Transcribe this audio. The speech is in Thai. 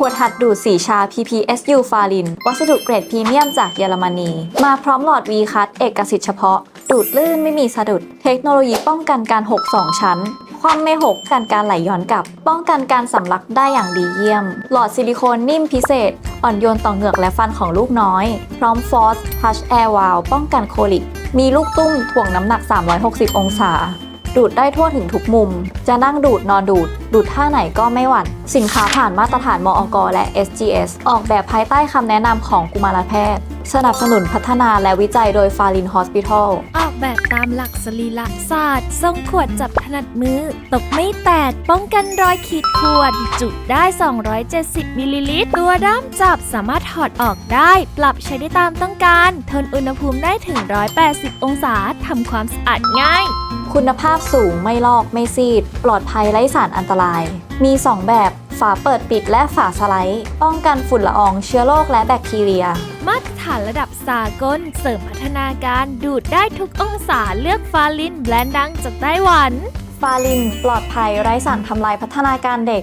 ขวดหัดดูดสีชา PPSU ฟาลิน วัสดุเกรดพรีเมียมจากเยอรมนี มาพร้อมหลอด V คัตเอกสิทธิ์เฉพาะ ดูดลื่นไม่มีสะดุด เทคโนโลยีป้องกันการหกสองชั้น ความไม่หกกันการไหลย้อนกลับ ป้องกันการสำลักได้อย่างดีเยี่ยม หลอดซิลิโคนนิ่มพิเศษ อ่อนโยนต่อเหงือกและฟันของลูกน้อย พร้อมฟอสทัชแอร์วาลป้องกันโคลิก มีลูกตุ้มถ่วงน้ำหนัก 360 องศา ดูดได้ทั่วถึงทุกมุม จะนั่งดูดนอนดูด ดูดท่าไหนก็ไม่หวั่น สินค้าผ่านมาตรฐานมอกและ SGS ออกแบบภายใต้คำแนะนำของกุมารแพทย์ สนับสนุนพัฒนาและวิจัยโดยฟารินฮอสพิทอล แบบตามหลักสรีระศาสตร์ทรงขวดจับถนัดมือ ตกไม่แตกป้องกันรอยขีดข่วน จุได้ 270มิลลิลิตร ตัวด้ามจับสามารถถอดออกได้ ปรับใช้ได้ตามต้องการ ทนอุณหภูมิได้ถึง 180 องศาทำความสะอาดง่าย คุณภาพสูงไม่ลอกไม่ซีด ปลอดภัยไร้สารอันตราย มี 2 แบบ ฝาเปิดปิดและฝาสไลด์ ป้องกันฝุ่นละอองเชื้อโรคและแบคทีเรีย มาตรฐานระดับสากลเสริมพัฒนาการดูดได้ทุกองศาเลือกฟาลินแบรนด์ดังจากไต้หวัน ฟาลินปลอดภัยไร้สารทำลายพัฒนาการเด็ก